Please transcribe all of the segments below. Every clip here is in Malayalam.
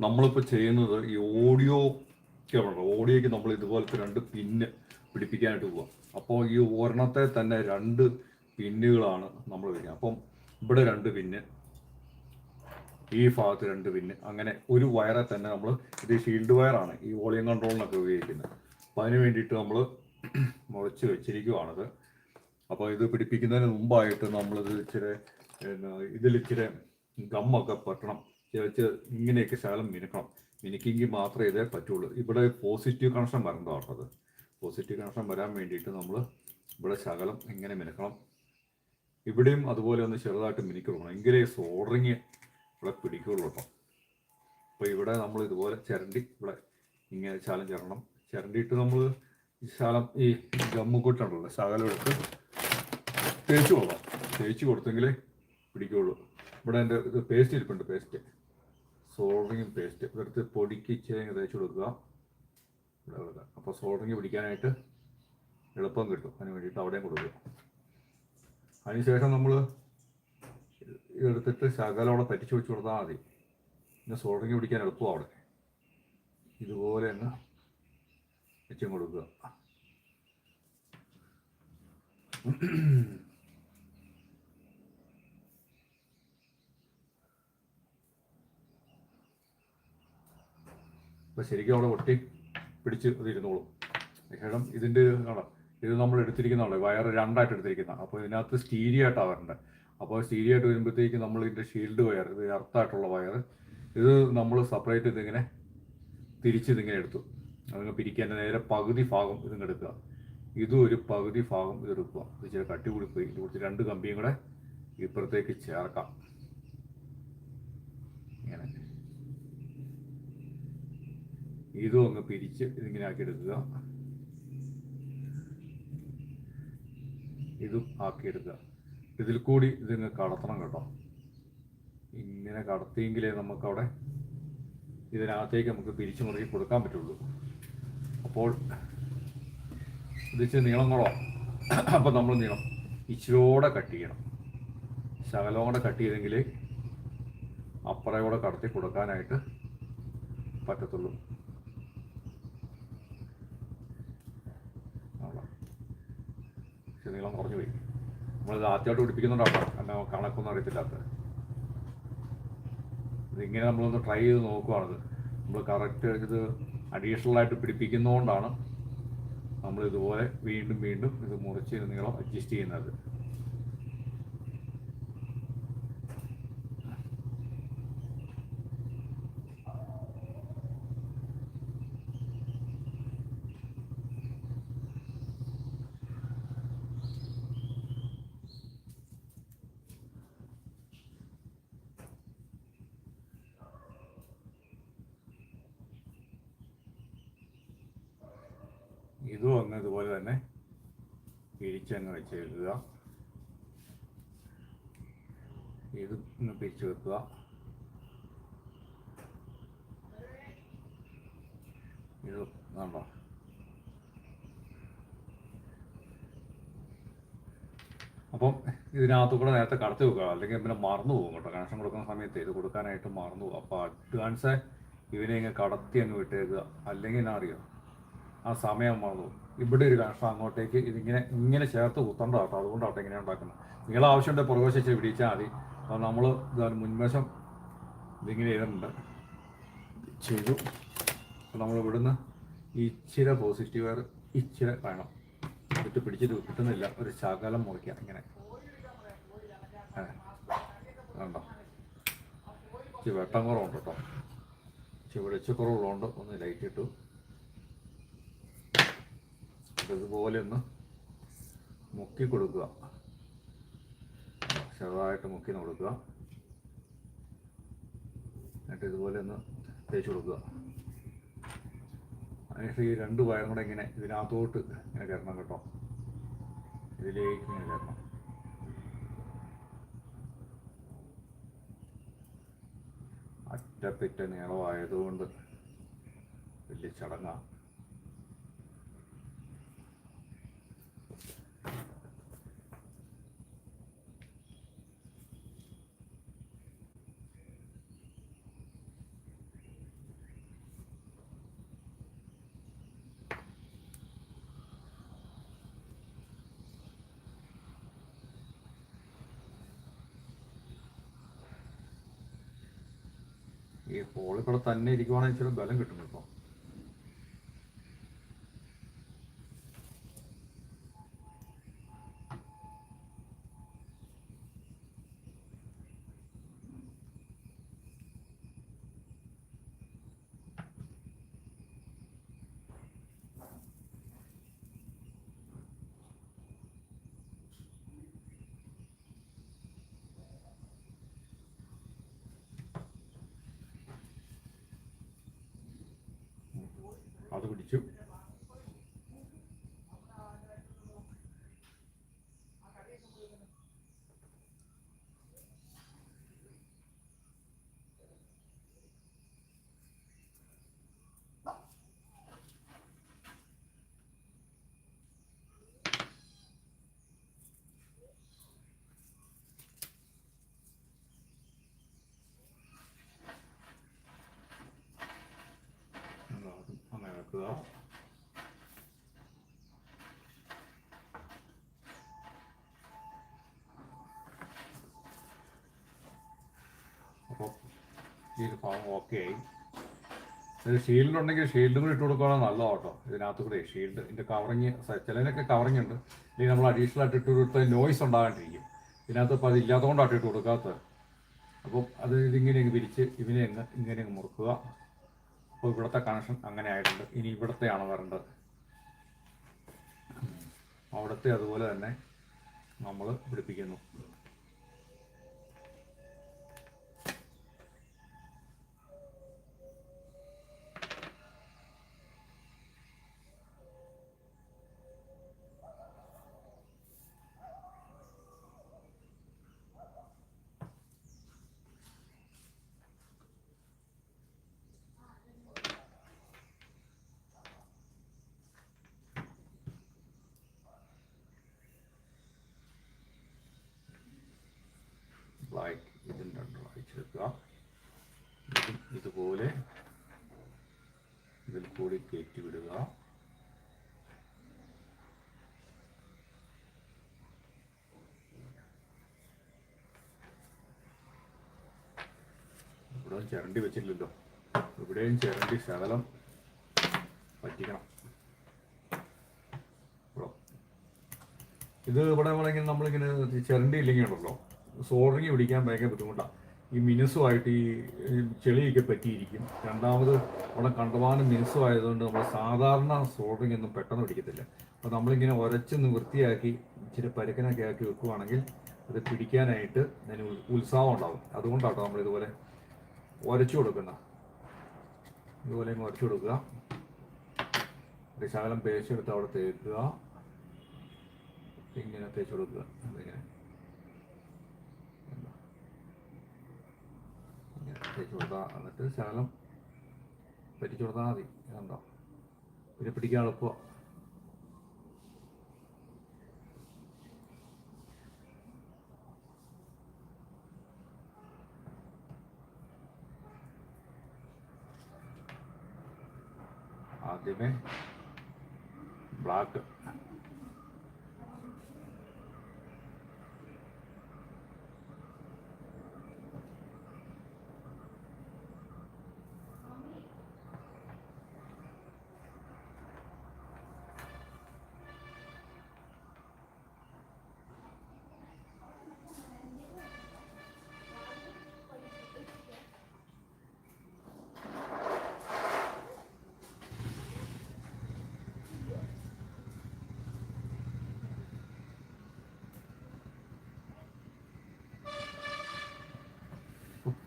നമ്മളിപ്പോൾ ചെയ്യുന്നത് ഈ ഓഡിയോ ക്യാമറ ഓഡിയോയ്ക്ക് നമ്മൾ ഇതുപോലത്തെ രണ്ട് പിന്ന് പിടിപ്പിക്കാനായിട്ട് പോവാം. അപ്പോൾ ഈ ഒരെണ്ണത്തെ തന്നെ രണ്ട് പിന്നുകളാണ് നമ്മൾ വരിക. അപ്പം ഇവിടെ രണ്ട് പിന്ന് ഈ ഭാഗത്ത് രണ്ട് പിന്ന് അങ്ങനെ ഒരു വയറെ തന്നെ നമ്മൾ ഇത് ഷീൽഡ് വയറാണ് ഈ വോളിയം കൺട്രോളിനൊക്കെ ഉപയോഗിക്കുന്നത്. അപ്പം അതിന് വേണ്ടിയിട്ട് നമ്മൾ മുളച്ച് വെച്ചിരിക്കുവാണത് അപ്പോൾ ഇത് പിടിപ്പിക്കുന്നതിന് മുമ്പായിട്ട് നമ്മളിത് ഇച്ചിരി പിന്നെ ഇതിൽ ഇച്ചിരി ഗമ്മൊക്കെ പറ്റണം. വെച്ച് ഇങ്ങനെയൊക്കെ ശകലം മിനുക്കണം. മിനുക്കിങ്കിൽ മാത്രമേ ഇതേ പറ്റുള്ളൂ. ഇവിടെ പോസിറ്റീവ് കണക്ഷൻ വരണ്ട വരേണ്ടതാണത് പോസിറ്റീവ് കണക്ഷൻ വരാൻ വേണ്ടിയിട്ട് നമ്മൾ ഇവിടെ ശകലം ഇങ്ങനെ മിനുക്കണം. ഇവിടെയും അതുപോലെ ഒന്ന് ചെറുതായിട്ട് മിനുക്കി കൊടുക്കണം എങ്കിലേ സോൾഡറിങ് ഇവിടെ പിടിക്കുള്ളൂ കേട്ടോ. അപ്പോൾ ഇവിടെ നമ്മൾ ഇതുപോലെ ചിരണ്ടി ഇവിടെ ഇങ്ങനെ ശാലം ചിരണം ചിരണ്ടിയിട്ട് നമ്മൾ ശാലം ഈ ഗമ്മുകൊട്ടുണ്ടല്ലോ ശകലം എടുത്ത് തേച്ച് കൊടുക്കാം തേച്ച് കൊടുത്തെങ്കിലേ പിടിക്കുള്ളൂ. ഇവിടെ എന്റെ ഇത് പേസ്റ്റ് ഇരിപ്പുണ്ട് പേസ്റ്റ് സോൾഡറിങ് പേസ്റ്റ് ഇതെടുത്ത് പൊടിക്ക് അങ്ങ് തേച്ച് കൊടുക്കുക. ഇവിടെ കൊടുക്കുക അപ്പോൾ സോൾഡറിങ് പിടിക്കാനായിട്ട് എളുപ്പം കിട്ടും. അതിന് വേണ്ടിയിട്ട് അവിടെയും കൊടുക്കുക. അതിനുശേഷം നമ്മൾ ഇതെടുത്തിട്ട് ശകലം അവിടെ വെച്ച് കൊടുത്താൽ മതി. പിന്നെ സോൾഡറിങ് പിടിക്കാൻ എളുപ്പം അവിടെ. ഇതുപോലെ അങ്ങ് വെച്ചും കൊടുക്കുക. അപ്പോൾ ശരിക്കും അവിടെ ഒട്ടി പിടിച്ച് അത് ഇരുന്നോളും. ശേഷം ഇതിന്റെ കാണാം ഇത് നമ്മൾ എടുത്തിരിക്കുന്നതാണ് വയർ രണ്ടായിട്ട് എടുത്തിരിക്കുന്ന അപ്പോൾ ഇതിനകത്ത് സ്റ്റീരിയായിട്ടാണ് വരേണ്ടത് അപ്പോൾ സ്റ്റീരിയായിട്ട് വരുമ്പോഴത്തേക്ക് നമ്മൾ ഇതിന്റെ ഷീൽഡ് വയർ ഇത് അർത്ഥമായിട്ടുള്ള വയർ ഇത് നമ്മൾ സെപ്പറേറ്റ് ഇതിങ്ങനെ തിരിച്ച് ഇതിങ്ങനെ എടുത്തു. അതിന് പിരിക്കാൻ നേരെ പകുതി ഭാഗം ഇതിങ്ങ് എടുക്കുക. ഇതും ഒരു പകുതി ഭാഗം ഇത് എടുക്കുക. ഇത് ഇച്ചിരി കട്ടി കൂടി പോയി. ഇത് കൊടുത്ത് രണ്ട് കമ്പിയും കൂടെ ഇപ്പുറത്തേക്ക് ചേർക്കാം. ഇങ്ങനെ. ഇതും അങ്ങ് പിരിച്ച് ഇതിങ്ങനെ ആക്കി എടുക്കുക ഇതും ആക്കിയെടുക്കുക. ഇതിൽ കൂടി ഇതിങ്ങ് കടത്തണം കേട്ടോ. ഇങ്ങനെ കടത്തിയെങ്കിലേ നമുക്കവിടെ ഇതിനകത്തേക്ക് നമുക്ക് പിരിച്ചു മുറുക്കി കൊടുക്കാൻ പറ്റുള്ളൂ. അപ്പോൾ ഇത് ഇച്ചിരി നീളം കൂടോ അപ്പം നമ്മൾ നീളം ഇച്ചിരിയോടെ കട്ട് ചെയ്യണം. ശകലോടെ കട്ട് ചെയ്തെങ്കിലേ അപ്പറയോടെ കൂടെ കടത്തി കൊടുക്കാനായിട്ട് പറ്റത്തുള്ളൂ അവിടെ. പക്ഷെ നീളം കുറഞ്ഞു പോയി. നമ്മളിത് ആദ്യമായിട്ട് പിടിപ്പിക്കുന്നുണ്ടാവും അല്ല കണക്കൊന്നും അറിയത്തില്ലാത്തത് ഇതിങ്ങനെ നമ്മളൊന്ന് ട്രൈ ചെയ്ത് നോക്കുവാണത് നമ്മൾ കറക്റ്റ് ഇത് അഡീഷണൽ ആയിട്ട് പിടിപ്പിക്കുന്നതുകൊണ്ടാണ് നമ്മൾ ഇതുപോലെ വീണ്ടും വീണ്ടും ഇത് മുറിച്ച് നീളം അഡ്ജസ്റ്റ് ചെയ്യുന്നത് ഇതും അങ്ങ് ഇതുപോലെ തന്നെ പിരിച്ചങ്ങ് വെച്ചേക്കുക ഇത് പിരിച്ചു വെക്കുക. ഇത് കണ്ടോ? അപ്പം ഇതിനകത്ത് കൂടെ നേരത്തെ കടത്തി വെക്കുക. അല്ലെങ്കിൽ പിന്നെ മറന്നു പോകും കേട്ടോ. കണക്ഷൻ കൊടുക്കുന്ന സമയത്ത് ഇത് കൊടുക്കാനായിട്ട് മറന്നു പോകും. അപ്പോൾ അഡ്വാൻസ് ഇവനെ ഇങ്ങനെ കടത്തി അങ്ങ് വിട്ടേക്കുക. അല്ലെങ്കിൽ എന്നാ അറിയോ? ആ സമയം മറന്നു പോകും. ഇവിടെ ഒരു കണക്ഷൻ അങ്ങോട്ടേക്ക് ഇതിങ്ങനെ ഇങ്ങനെ ചേർത്ത് കുത്തണ്ട കേട്ടോ അതുകൊണ്ടാട്ടോ ഇങ്ങനെ ഉണ്ടാക്കുന്നത്. നിങ്ങളെ ആവശ്യമുണ്ട് പുറകുവശം ഇച്ചിരി പിടിച്ചാൽ മതി. അപ്പോൾ നമ്മൾ ഇതാണ് മുൻവശം ഇതിങ്ങനെ ചെയ്തിട്ടുണ്ട്. ചെയ്തു. അപ്പോൾ നമ്മൾ ഇവിടുന്ന് ഇച്ചിരി പോസിറ്റീവ് വയർ ഇച്ചിരി വേണം. എന്നിട്ട് പിടിച്ചിട്ട് കിട്ടുന്നില്ല. ഒരു ശകലം മുറിക്കുക ഇങ്ങനെ. കണ്ടോ ഇച്ചിരി വെട്ടം കുറവുണ്ട് കേട്ടോ. ഇച്ചിരി വെളിച്ചക്കുറവുള്ളതുകൊണ്ട് ഒന്ന് ലൈറ്റ് ഇട്ടു. ഇതുപോലെ ഒന്ന് മുക്കി കൊടുക്കുക. ചെറുതായിട്ട് മുക്കി കൊടുക്കുക. എന്നിട്ട് ഇതുപോലെ ഒന്ന് തേച്ച് കൊടുക്കുക. അതിനുശേഷം ഈ രണ്ട് വയറും കൂടെ ഇങ്ങനെ ഇതിനകത്തോട്ട് ഇങ്ങനെ കയറണം കേട്ടോ. ഇതിലേക്ക് ഇങ്ങനെ കയറണം. അറ്റപ്പിറ്റ നീളമായതുകൊണ്ട് വലിയ ചടങ്ങാണ് കൂടെ തന്നെ ഇരിക്കുവാണെങ്കിൽ ഇച്ചിരി ബലം കിട്ടും കേട്ടോ അത് പിടിച്ചു അതും അങ്ങനെ വെക്കുക അപ്പോൾ ഒരു ഓക്കെ. ആയി ഇത് ഷീൽഡ് ഉണ്ടെങ്കിൽ ഷീൽഡും കൂടി ഇട്ട് കൊടുക്കുകയാണ് നല്ലതാണ് കേട്ടോ ഇതിനകത്ത് കൂടെ ഷീൽഡ് ഇതിന്റെ കവറിങ് ചിലതിനൊക്കെ കവറിങ് ഉണ്ട്. ഇനി നമ്മൾ അഡീഷണൽ ആയിട്ട് ഇട്ട് കൊടുത്താൽ നോയ്സ് ഉണ്ടാകാണ്ടിരിക്കും. ഇതിനകത്ത് ഇപ്പോൾ അത് ഇല്ലാത്തതുകൊണ്ടാണ് ഇട്ട് കൊടുക്കാത്തത്. അപ്പം അത് ഇതിങ്ങനെ അങ്ങ് പിരിച്ച് ഇവനെ അങ്ങ് ഇങ്ങനെ അങ്ങ് മുറുക്കുക. അപ്പോൾ ഇവിടുത്തെ കണക്ഷൻ അങ്ങനെ ആയിട്ടുണ്ട്. ഇനി ഇവിടത്തെയാണ് വരേണ്ടത്. അവിടുത്തെ അതുപോലെ തന്നെ നമ്മൾ പിടിപ്പിക്കുന്നു ബ്ലാക്ക് ഇതും ഇതും ഇതുപോലെ ഇതിൽ കൂടി കയറ്റി വിടുക. ഇവിടെ ചിരണ്ടി വെച്ചില്ലല്ലോ ഇവിടെയും ചിരണ്ടി ശകലം പറ്റിക്കണം. ഇത് ഇവിടെ നമ്മളിങ്ങനെ ചിരണ്ടി ഇല്ലെങ്കിൽ ഉണ്ടല്ലോ. സോറിങ് പിടിക്കാൻ ഭയങ്കര ബുദ്ധിമുട്ടാണ് ഈ മിനുസുമായിട്ട് ഈ ചെളിയൊക്കെ പറ്റിയിരിക്കും. രണ്ടാമത് അവിടെ കണ്ടമാനം മിനുസുമായതുകൊണ്ട് നമ്മൾ സാധാരണ സോൾഡറിങ് ഒന്നും പെട്ടെന്ന് പിടിക്കത്തില്ല. അപ്പോൾ നമ്മളിങ്ങനെ ഉരച്ച് വൃത്തിയാക്കി ഇച്ചിരി പരുക്കനൊക്കെ ആക്കി വെക്കുവാണെങ്കിൽ അത് പിടിക്കാനായിട്ട് അതിന് ഉത്സാഹം ഉണ്ടാവും. അതുകൊണ്ടാട്ടോ നമ്മൾ ഇതുപോലെ ഉരച്ചു കൊടുക്കുന്ന. ഇതുപോലെ ഇങ്ങ് ഉരച്ചു കൊടുക്കുക. ശകലം പേശെടുത്ത് അവിടെ തേക്കുക. ഇങ്ങനെ തേച്ച് കൊടുക്കുക. അതിങ്ങനെ ഇങ്ങനെ തേച്ച് കൊടുത്താൽ എന്നിട്ട് ശകലം പറ്റിച്ചു കൊടുത്താൽ മതി. കണ്ടോ പിന്നെ പിടിക്കാൻ എളുപ്പമാണ് ആദ്യമേ ബ്ലാക്ക്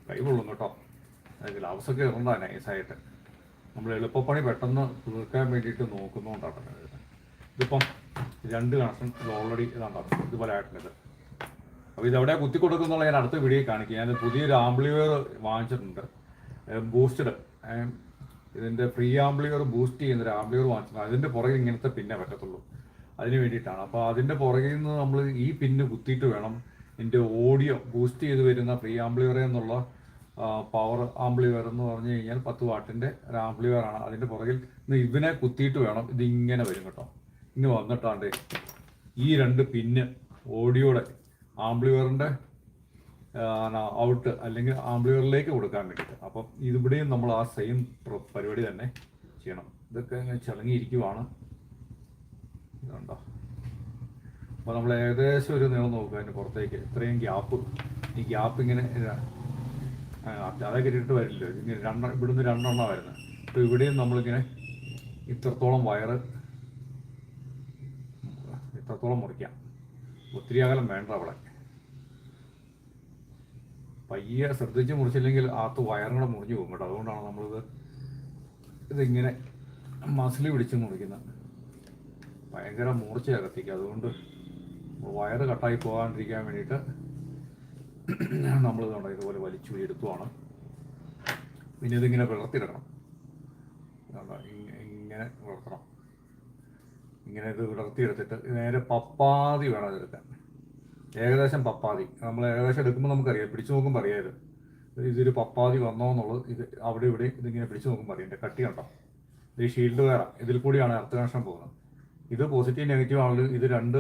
കൈ കൊള്ളും കേട്ടോ ഗ്ലൗസ് ഒക്കെ ഇറങ്ങാ നൈസായിട്ട് നമ്മൾ എളുപ്പപ്പണി പെട്ടെന്ന് തീർക്കാൻ വേണ്ടിയിട്ട് നോക്കുന്നുകൊണ്ടാണ് ഇതിപ്പം രണ്ട് കണക്ഷൻ ഇത് ഓൾറെഡി ഇതാണ്? ഇതുപോലെ ആയിട്ടുണ്ട്. അപ്പോൾ ഇതെവിടെ കുത്തി കൊടുക്കുന്നുള്ള ഞാൻ അടുത്ത വീഡിയോ കാണിക്കാം. ഞാൻ പുതിയൊരു ആംബ്ലിവയർ വാങ്ങിച്ചിട്ടുണ്ട്. ബൂസ്റ്റഡ് ഇതിന്റെ ഫ്രീ ആംബ്ലിവയർ ബൂസ്റ്റ് ചെയ്യുന്ന ഒരു ആംബ്ലിവയർ വാങ്ങിച്ചിട്ടുണ്ട്. അതിന്റെ പുറകിൽ ഇങ്ങനത്തെ പിന്നെ പറ്റത്തുള്ളൂ. അതിന് വേണ്ടിയിട്ടാണ്. അപ്പോൾ അതിന്റെ പുറകിൽ നിന്ന് നമ്മൾ ഈ പിന്ന് കുത്തിയിട്ട് വേണം ഇതിന്റെ ഓഡിയോ ബൂസ്റ്റ് ചെയ്ത് വരുന്ന ഫ്രീ ആംബ്ലിവയർ എന്നുള്ള പവർ ആംബ്ലിവയർ എന്ന് പറഞ്ഞു കഴിഞ്ഞാൽ പത്ത് വാട്ടിന്റെ ഒരു ആംബ്ലിവയർ ആണ്. അതിന്റെ പുറകിൽ ഇവനെ കുത്തിയിട്ട് വേണം ഇത് ഇങ്ങനെ വരും കേട്ടോ. ഇങ്ങനെ വന്നിട്ടാണ്ട് ഈ രണ്ട് പിന്ന് ഓഡിയോയുടെ ആംബ്ലിവയറിന്റെ ഔട്ട് അല്ലെങ്കിൽ ആംബ്ലിയറിലേക്ക് കൊടുക്കാൻ വേണ്ടിയിട്ട്. അപ്പം ഇതിവിടെയും നമ്മൾ ആ സെയിം പരിപാടി തന്നെ ചെയ്യണം. ഇതൊക്കെ ഇങ്ങനെ ചിളങ്ങിയിരിക്കുവാണ്. ഇതുണ്ടോ? നമ്മൾ ഏകദേശം ഒരു നീളം നോക്കുക അതിന് പുറത്തേക്ക്. ഇത്രയും ഗ്യാപ്പ് ഈ ഗ്യാപ്പ് ഇങ്ങനെ അതൊക്കെ ഇട്ടിട്ട് വരില്ലോ ഇങ്ങനെ രണ്ടെണ്ണം ഇവിടുന്ന് രണ്ടെണ്ണം വരുന്നത് അപ്പോൾ ഇവിടെയും നമ്മളിങ്ങനെ ഇത്രത്തോളം വയറ് ഇത്രത്തോളം മുറിക്കാം. ഒത്തിരി അകലം വേണ്ട അവിടെ. പയ്യെ ശ്രദ്ധിച്ച് മുറിച്ചില്ലെങ്കിൽ ആത്ത് വയറും കൂടെ മുറിഞ്ഞു പോകും കേട്ടോ. അതുകൊണ്ടാണ് നമ്മളിത് ഇതിങ്ങനെ മസിൽ പിടിച്ച് മുറിക്കുന്നത് ഭയങ്കര മൂർച്ചയാണ് കത്തിക്കുക. അതുകൊണ്ട് വയറ് കട്ടായി പോകാണ്ടിരിക്കാൻ വേണ്ടിയിട്ട് നമ്മൾ ഇതുപോലെ വലിച്ചു എടുക്കുവാണ്. പിന്നെ ഇതിങ്ങനെ വിളർത്തിയിടണം. ഇങ്ങനെ വിളർത്തണം. ഇങ്ങനെ ഇത് വിളർത്തിയെടുത്തിട്ട് നേരെ പപ്പാതി വേണം ഇതെടുക്കാൻ. ഏകദേശം പപ്പാതി. നമ്മൾ ഏകദേശം എടുക്കുമ്പോൾ നമുക്കറിയാം. പിടിച്ചു നോക്കുമ്പോൾ അറിയാം ഇത് ഇതൊരു പപ്പാതി വന്നോ എന്നുള്ളത് ഇത് അവിടെ ഇവിടെ ഇതിങ്ങനെ പിടിച്ചു നോക്കുമ്പോൾ അറിയാം. എന്റെ കട്ടി കണ്ടോ? ഇത് ഷീൽഡ് വേറെ. ഇതിൽ കൂടിയാണ് അർത്ഥ കണക്ഷൻ പോകുന്നത്. ഇത് പോസിറ്റീവ് നെഗറ്റീവ് ആണെങ്കിലും ഇത് രണ്ട്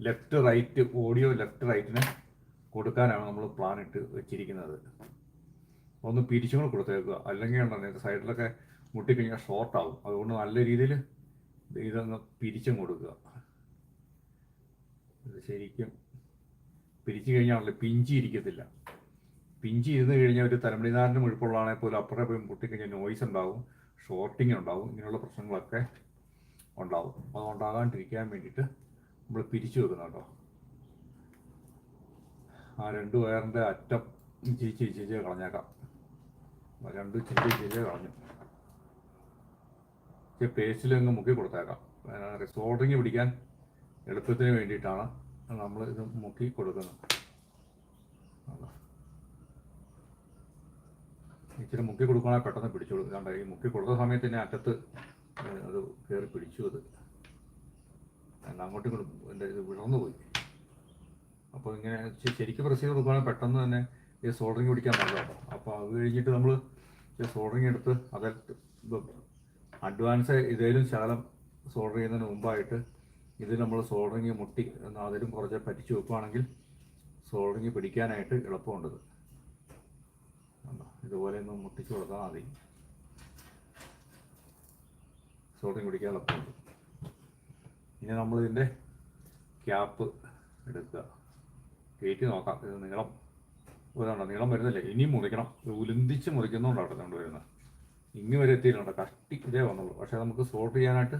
ലെഫ്റ്റ് റൈറ്റ് ഓഡിയോ ലെഫ്റ്റ് റൈറ്റിന് കൊടുക്കാനാണ് നമ്മൾ പ്ലാൻ ഇട്ട് വെച്ചിരിക്കുന്നത്. ഒന്ന് പിരിച്ചും കൂടെ കൊടുത്തേക്കുക. അല്ലെങ്കിൽ ഉണ്ടെങ്കിൽ സൈഡിലൊക്കെ മുട്ടിക്കഴിഞ്ഞാൽ ഷോർട്ട് ആവും അതുകൊണ്ട് നല്ല രീതിയിൽ ഇതൊന്ന് പിരിച്ചും കൊടുക്കുക. ഇത് ശരിക്കും പിരിച്ചു കഴിഞ്ഞാണല്ലോ പിഞ്ചി ഇരിക്കത്തില്ല. പിഞ്ചി ഇരുന്ന് കഴിഞ്ഞാൽ ഒരു തലമുടിനാരന്റെ മുഴുപ്പുള്ളതാണെങ്കിൽ പോലും അപ്പുറം പോയി മുട്ടിക്കഴിഞ്ഞാൽ നോയ്സ് ഉണ്ടാവും ഷോർട്ടിങ് ഉണ്ടാവും ഇങ്ങനെയുള്ള പ്രശ്നങ്ങളൊക്കെ ഉണ്ടാവും. അത് ഉണ്ടാകാണ്ടിരിക്കാൻ വേണ്ടിയിട്ട് നമ്മൾ പിരിച്ചു വെക്കുന്നുണ്ടോ ആ രണ്ട് വയറിന്റെ അറ്റം ചീച്ചി ചിരിച്ച് കളഞ്ഞേക്കാം. രണ്ട് ചീച്ചി ചിരിച്ച് കളഞ്ഞു. പേസ്റ്റിൽ അങ്ങ് മുക്കി കൊടുത്തേക്കാം. സോൾഡറിങ് പിടിക്കാൻ എളുപ്പത്തിന് വേണ്ടിയിട്ടാണ് നമ്മൾ ഇത് മുക്കി കൊടുക്കുന്നത്. ഇച്ചിരി മുക്കി കൊടുക്കുകയാണെങ്കിൽ പെട്ടെന്ന് പിടിച്ചു കൊടുക്കും. കണ്ട ഈ മുക്കി കൊടുത്ത സമയത്ത് തന്നെ അറ്റത്ത് അത് കയറി പിടിച്ചു അത്. അങ്ങോട്ടും ഇങ്ങോട്ടും എന്റെ ഇത് വിളർന്നു പോയി അപ്പോൾ ഇങ്ങനെ ശരിക്കും പ്രസ് ചെയ്ത് പെട്ടെന്ന് തന്നെ ഈ സോൾഡറിങ് പിടിക്കാൻ പറ്റും അപ്പോൾ അത് കഴിഞ്ഞിട്ട് നമ്മൾ സോൾഡറിങ് എടുത്ത് അത് അഡ്വാൻസ് ഇതേലും ശകലം സോൾഡർ ചെയ്യുന്നതിന് മുമ്പായിട്ട് ഇത് നമ്മൾ സോൾഡറിങ് മുട്ടി അതിലും കുറച്ച് പറ്റിച്ച് വെക്കുകയാണെങ്കിൽ സോൾഡറിങ് പിടിക്കാനായിട്ട് എളുപ്പമുണ്ടത്? ഇതുപോലെ ഒന്ന് മുട്ടിച്ച് കൊടുത്താൽ മതി. സോൾഡറിങ് പിടിക്കാൻ എളുപ്പമുണ്ട്. ഇനി നമ്മളിതിന്റെ ക്യാപ്പ് എടുക്കുക. കയറ്റി നോക്കാം. ഇത് നീളം ഇതുണ്ടോ നീളം വരുന്നില്ല. ഇനിയും മുറിക്കണം. ഉലുന്തിച്ച് മുറിക്കുന്നതുകൊണ്ടാണ് കൊണ്ട് വരുന്നത്. ഇങ്ങ് വരെ എത്തിയിട്ടുണ്ട് കഷ്ടി ഇതേ വന്നുള്ളൂ. പക്ഷേ നമുക്ക് സോർട്ട് ചെയ്യാനായിട്ട്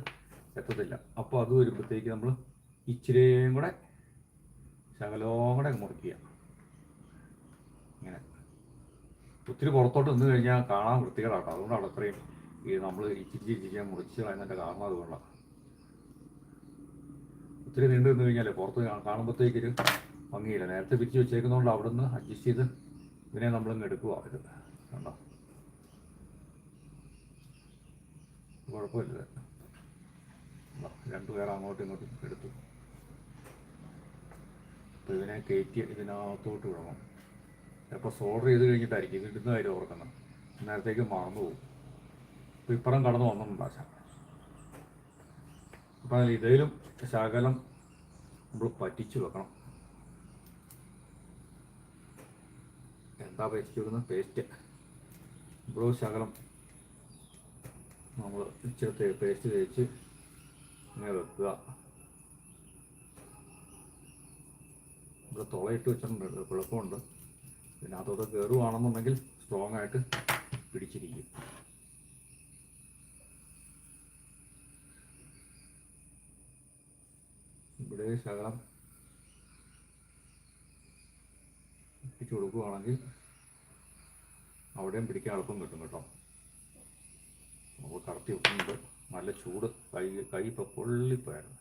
എത്തത്തില്ല അപ്പോൾ അത് വരുമ്പോഴത്തേക്ക് നമ്മൾ ഇച്ചിരിയും കൂടെ ശകലവും കൂടെ മുറിക്കുക. ഇങ്ങനെ. ഒത്തിരി പുറത്തോട്ട് നിന്ന് കഴിഞ്ഞാൽ കാണാൻ വൃത്തികേടാട്ടോ അതുകൊണ്ടാണ് അത്രയും ഈ നമ്മൾ ഇച്ചിരി ഇച്ചിരി മുറിച്ച് കളയുന്നതിന്റെ കാരണം അതുകൊണ്ടാണ്. ഒത്തിരി നീണ്ടു നിന്ന് കഴിഞ്ഞാൽ പുറത്ത് കാണുമ്പോഴത്തേക്കൊരു ഭംഗിയില്ല. നേരത്തെ പിരിച്ച് വെച്ചേക്കുന്നതുകൊണ്ട് അവിടെ നിന്ന് അഡ്ജസ്റ്റ് ചെയ്ത് ഇതിനെ നമ്മളിങ്ങ് എടുക്കുക ഇത് കണ്ടോ? കുഴപ്പമില്ല. രണ്ടു പേർ അങ്ങോട്ടും ഇങ്ങോട്ടും എടുത്തു. അപ്പോൾ ഇതിനെ കയറ്റി ഇതിനകത്തോട്ട് വിടണം. ചിലപ്പോൾ സോൾഡർ ചെയ്ത് കഴിഞ്ഞിട്ടായിരിക്കും. ഇത് ഇടുന്ന കാര്യം ഓർക്കണം. നേരത്തേക്ക് മറന്നു പോകും. അപ്പോൾ ഇപ്പുറം കടന്നു വന്നിട്ടുണ്ടാശ അപ്പം അതിൽ ഇതേലും ശകലം നമ്മൾ പറ്റിച്ചു വെക്കണം. എന്താ പേസ്റ്റ് വെക്കുന്നത് പേസ്റ്റ്. ബ്ലൂ ശകലം. നമ്മൾ ഇച്ചിരി പേസ്റ്റ് തേച്ച് ഇങ്ങനെ വെക്കുക. ഇവിടെ തുളയിട്ട് വെച്ചിട്ടുണ്ട്. കുഴപ്പമുണ്ട്. പിന്നെ അതോടെ കയറുവാണെന്നുണ്ടെങ്കിൽ സ്ട്രോങ് ആയിട്ട് പിടിച്ചിരിക്കും. ഇവിടെ ശകലം പിടിച്ചു കൊടുക്കുകയാണെങ്കിൽ അവിടെയും പിടിക്കാൻ എളുപ്പം കിട്ടും കേട്ടോ. നമുക്ക് കറക്റ്റ് വെക്കുന്നുണ്ട്. നല്ല ചൂട്. കൈ കൈ ഇപ്പോൾ പൊള്ളിപ്പോയായിരുന്നു.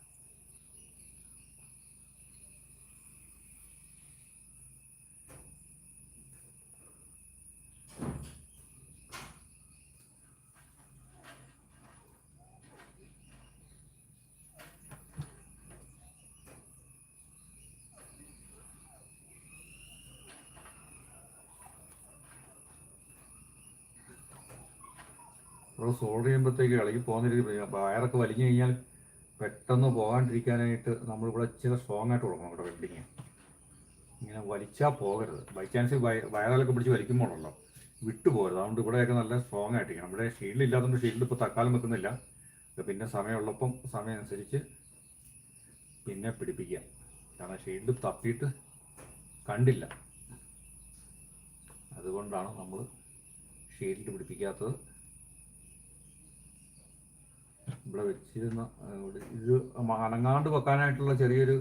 നമ്മൾ സോൾഡർ ചെയ്യുമ്പോഴത്തേക്ക് ഇളകി പോകുന്ന രീതി വയറൊക്കെ വലിഞ്ഞു കഴിഞ്ഞാൽ പെട്ടെന്ന് പോകാണ്ടിരിക്കാനായിട്ട് നമ്മളിവിടെ ഇച്ചിരി സ്ട്രോങ് ആയിട്ട് കൊടുക്കണം ഇവിടെ വെൽഡിങ്. ഇങ്ങനെ വലിച്ചാൽ പോകരുത്. ബൈ ചാൻസ് വയറിലൊക്കെ പിടിച്ച് വലിക്കുമ്പോഴുണ്ടല്ലോ. വിട്ടു പോകരുത്. അതുകൊണ്ട് ഇവിടെയൊക്കെ നല്ല സ്ട്രോങ് ആയിട്ടിരിക്കണം. ഇവിടെ ഷീൽഡ് ഇല്ലാത്തതുകൊണ്ട് ഷീൽഡ് ഇപ്പോൾ തക്കാലം വെക്കുന്നില്ല. പിന്നെ സമയമുള്ളപ്പം സമയം അനുസരിച്ച് പിന്നെ പിടിപ്പിക്കുക. കാരണം ഷീൽഡ് തപ്പിയിട്ട് കണ്ടില്ല. അതുകൊണ്ടാണ് നമ്മൾ ഷീൽഡ് പിടിപ്പിക്കാത്തത്. ഇവിടെ വെച്ചിരുന്ന ഇത് അനങ്ങാണ്ട് വെക്കാനായിട്ടുള്ള ചെറിയൊരു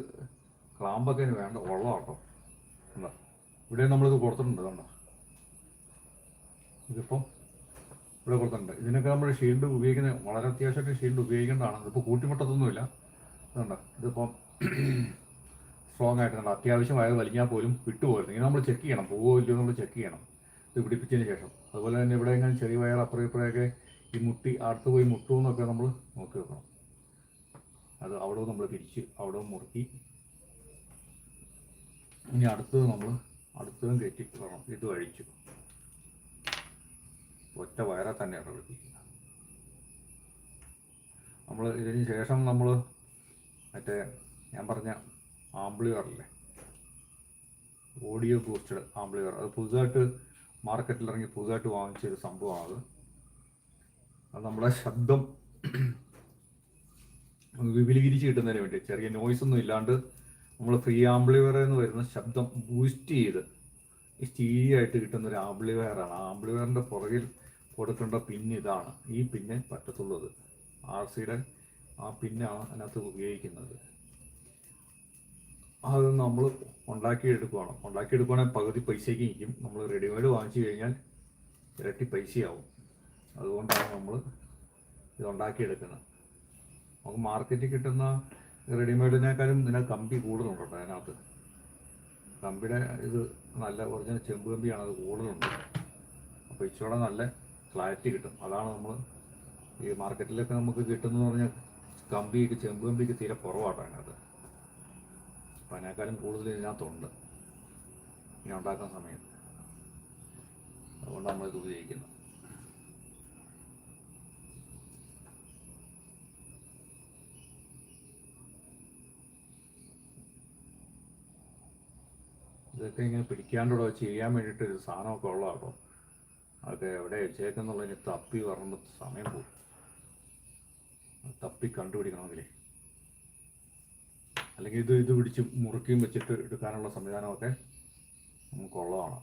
ക്ലാമ്പൊക്കെ ഇനി വേണ്ട ഉള്ള കേട്ടോ എന്താ ഇവിടെ നമ്മളിത് കൊടുത്തിട്ടുണ്ട് കണ്ടോ? ഇതിപ്പം ഇവിടെ കൊടുത്തിട്ടുണ്ട്. ഇതിനൊക്കെ നമ്മൾ ഷീൽഡ് ഉപയോഗിക്കുന്ന വളരെ അത്യാവശ്യമായിട്ട് ഷീൽഡ് ഉപയോഗിക്കേണ്ടതാണ്. ഇതിപ്പോൾ കൂട്ടിമുട്ടത്തൊന്നുമില്ല. ഇതുണ്ട് ഇതിപ്പം സ്ട്രോങ് ആയിട്ടുണ്ട് അത്യാവശ്യം വയറ് വലിഞ്ഞാൽ പോലും വിട്ടുപോകരുത് ഇനി നമ്മൾ ചെക്ക് ചെയ്യണം പോവോ ഇല്ലയോ നമ്മൾ ചെക്ക് ചെയ്യണം. ഇത് പിടിപ്പിച്ചതിന് ശേഷം. അതുപോലെ തന്നെ ഇവിടെ എങ്ങനെ ചെറിയ വയർ അപ്പുറം ഇപ്പുറമൊക്കെ ഈ മുട്ടി അടുത്ത് പോയി മുട്ടുമെന്നൊക്കെ നമ്മൾ നോക്കി വെക്കണം. അത് അവിടെ നമ്മൾ തിരിച്ച് അവിടെ മുറുക്കി. ഇനി അടുത്തത് നമ്മൾ അടുത്തതും കയറ്റി വേണം ഇത് കഴിച്ചു ഒറ്റ വയറെ തന്നെയാണ് വിളിപ്പിക്കുന്നത് നമ്മൾ ഇതിന് ശേഷം നമ്മൾ മറ്റേ ഞാൻ പറഞ്ഞ ആംബ്ലിയറല്ലേ ഓഡിയോ ബൂസ്റ്റഡ് ആംബ്ലിയർ അത് പുതുതായിട്ട് മാർക്കറ്റിൽ ഇറങ്ങി പുതുതായിട്ട് വാങ്ങിച്ചൊരു സംഭവമാണ് അത് നമ്മുടെ ശബ്ദം വിപുലീകരിച്ച് കിട്ടുന്നതിന് വേണ്ടി. ചെറിയ നോയ്സ് ഒന്നും ഇല്ലാണ്ട് നമ്മൾ ഫ്രീ ആംബ്ലിവയർ എന്ന് വരുന്ന ശബ്ദം ബൂസ്റ്റ് ചെയ്ത് സ്റ്റീരിയായിട്ട് കിട്ടുന്ന ഒരു ആംബ്ലിവയറാണ് ആ ആംബ്ലിവയറിന്റെ പുറകിൽ കൊടുക്കേണ്ട പിൻ ഇതാണ്. ഈ പിന്നെ പറ്റത്തുള്ളത്. ആർ സിയുടെ ആ പിന്നാണ് അതിനകത്ത് ഉപയോഗിക്കുന്നത്. അത് നമ്മൾ ഉണ്ടാക്കിയെടുക്കുകയാണ് ഉണ്ടാക്കിയെടുക്കുകയാണെങ്കിൽ പകുതി പൈസയ്ക്ക് നിൽക്കും നമ്മൾ റെഡിമെയ്ഡ് വാങ്ങിച്ചു കഴിഞ്ഞാൽ ഇരട്ടി പൈസയാവും. അതുകൊണ്ടാണ് നമ്മൾ ഇതുണ്ടാക്കിയെടുക്കുന്നത്. നമുക്ക് മാർക്കറ്റിൽ കിട്ടുന്ന റെഡിമെയ്ഡിനേക്കാളും ഇതിന് കമ്പി കൂടുതലുണ്ട് അതിനകത്ത്. കമ്പിയുടെ ഇത് നല്ല ഒറിജിനൽ ചെമ്പ് കമ്പിയാണ് അത് കൂടുതലുണ്ട്. അപ്പോൾ ഇച്ചിരി നല്ല ക്ലാരിറ്റി കിട്ടും. അതാണ് നമ്മൾ ഈ മാർക്കറ്റിലൊക്കെ നമുക്ക് കിട്ടുന്നതെന്ന് പറഞ്ഞാൽ കമ്പിക്ക് ചെമ്പ് കമ്പിക്ക് തീരെ കുറവാട്ടോ അതിനകത്ത്. അപ്പം അതിനേക്കാളും കൂടുതൽ ഇതിനകത്തുണ്ട്. ഇങ്ങനെ ഉണ്ടാക്കുന്ന സമയത്ത്. അതുകൊണ്ട് നമ്മളിത് ഉപയോഗിക്കുന്നത്. ഇതൊക്കെ ഇങ്ങനെ പിടിക്കാണ്ടോ ചെയ്യാൻ വേണ്ടിയിട്ട് ഒരു സാധനമൊക്കെ ഉള്ളതാട്ടോ. അതൊക്കെ എവിടെ വെച്ചേക്കെന്നുള്ളതിന് തപ്പി പറയുമ്പോൾ സമയം പോകും. തപ്പി കണ്ടുപിടിക്കണമെങ്കിലേ. അല്ലെങ്കിൽ ഇത് ഇത് പിടിച്ച് മുറുക്കിയും വെച്ചിട്ട് എടുക്കാനുള്ള സംവിധാനമൊക്കെ നമുക്കുള്ളതാണ്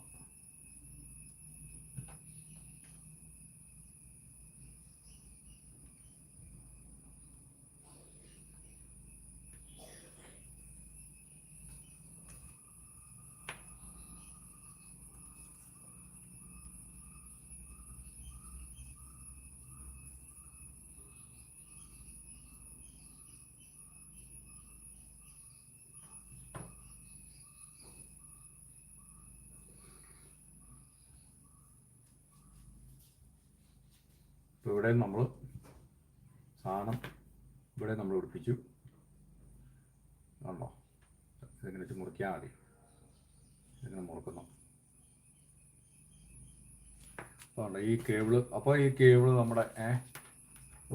ഇപ്പോൾ ഇവിടെ നമ്മൾ സാധനം ഇവിടെ നമ്മൾ പിടിപ്പിച്ചു കണ്ടോ? ഇതിങ്ങനെ വെച്ച് മുറിക്കാൻ മതി ഇതിങ്ങനെ മുറുക്കുന്നു? അപ്പോൾ ഈ കേബിൾ അപ്പോൾ ഈ കേബിൾ നമ്മുടെ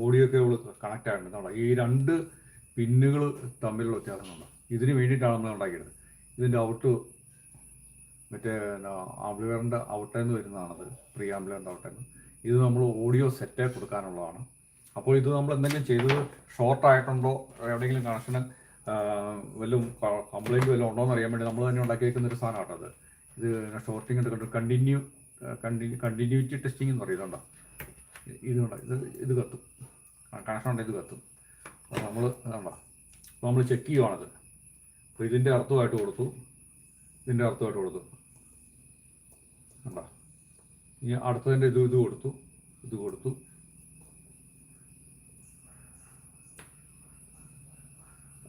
ഓഡിയോ കേബിൾ കണക്റ്റ് ആയിട്ടുണ്ട്. ഈ രണ്ട് പിന്നുകൾ തമ്മിലുള്ള വ്യത്യാസം കണ്ടോ? ഇതിന് വേണ്ടിയിട്ടാണ് നമ്മൾ ഉണ്ടാക്കിയത്. ഇതിന്റെ ഔട്ട് മറ്റേ ആംബ്ലിവറിന്റെ ഔട്ടേന്ന് വരുന്നതാണത്. പ്രീ ആംബ്ലിവറിന്റെ ഔട്ടേന്ന് ഇത് നമ്മൾ ഓഡിയോ സെറ്റ് കൊടുക്കാനുള്ളതാണ്. അപ്പോൾ ഇത് നമ്മൾ എന്തെങ്കിലും ചെയ്തത് ഷോർട്ട് ആയിട്ടുണ്ടോ? എവിടെയെങ്കിലും കണക്ഷന് വല്ലതും കംപ്ലൈന്റ് വല്ലതും ഉണ്ടോ എന്ന് അറിയാൻ വേണ്ടി നമ്മൾ തന്നെ ഉണ്ടാക്കി വെക്കുന്ന ഒരു സാധനമാണ് അത്. ഇത് ഷോർട്ടിങ് എടുക്കേണ്ട കണ്ടിന്യൂ കണ്ടിന്യൂ കണ്ടിന്യൂറ്റി ടെസ്റ്റിംഗ് എന്ന് പറയുന്നുണ്ടോ ഇത് ഇത് ഇത് കത്തും. കണക്ഷൻ ഉണ്ടോ ഇത് കത്തും. അപ്പോൾ നമ്മൾ അപ്പോൾ നമ്മൾ ചെക്ക് ചെയ്യുവാണത് അപ്പോൾ ഇതിന്റെ അർത്ഥമായിട്ട് കൊടുത്തു. ഇതിന്റെ അർത്ഥമായിട്ട് കൊടുത്തു. കണ്ടോ ഇനി അടുത്തതിന്റെ ഇത് ഇത് കൊടുത്തു. ഇത് കൊടുത്തു.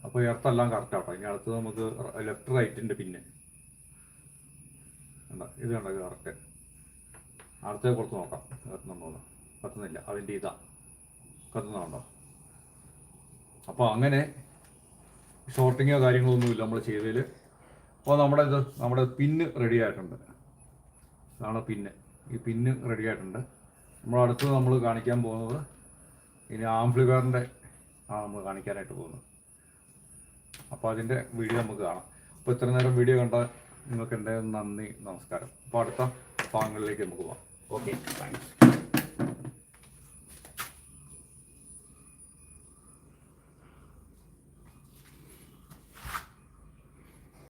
അപ്പോൾ എർത്തെല്ലാം കറക്റ്റ് ആട്ടോ. ഇനി അടുത്തത് നമുക്ക് ലെഫ്റ്റ് റൈറ്റിന്റെ പിന്നെ. ഇത് കണ്ടോ? ഇത് കറക്റ്റ് അടുത്തത് കൊടുത്ത് നോക്കാം. കത്തുന്നുണ്ടോ കത്തുന്നില്ല. അതിന്റെ ഇതാ. കത്തുന്നുണ്ടോ? അപ്പോൾ അങ്ങനെ ഷോർട്ടിങ്ങോ കാര്യങ്ങളോ ഒന്നുമില്ല നമ്മൾ ചെയ്തതിൽ അപ്പോൾ നമ്മുടെ ഇത് നമ്മുടെ പിന്ന് റെഡി ആയിട്ടുണ്ട്. ഇതാണ് പിന്ന് ഈ പിന്ന് റെഡി ആയിട്ടുണ്ട്. നമ്മൾ അടുത്തത് നമ്മൾ കാണിക്കാൻ പോകുന്നത് ഇനി ആംപ്ലിഫയറിന്റെ ആണ് നമ്മൾ കാണിക്കാനായിട്ട് പോകുന്നത്. അപ്പോൾ അതിന്റെ വീഡിയോ നമുക്ക് കാണാം. അപ്പോൾ ഇത്ര നേരം വീഡിയോ കണ്ട നിങ്ങൾക്ക് എന്റെ നന്ദി നമസ്കാരം. അപ്പോൾ അടുത്ത ഭാഗങ്ങളിലേക്ക് നമുക്ക് പോകാം ഓക്കെ താങ്ക്സ്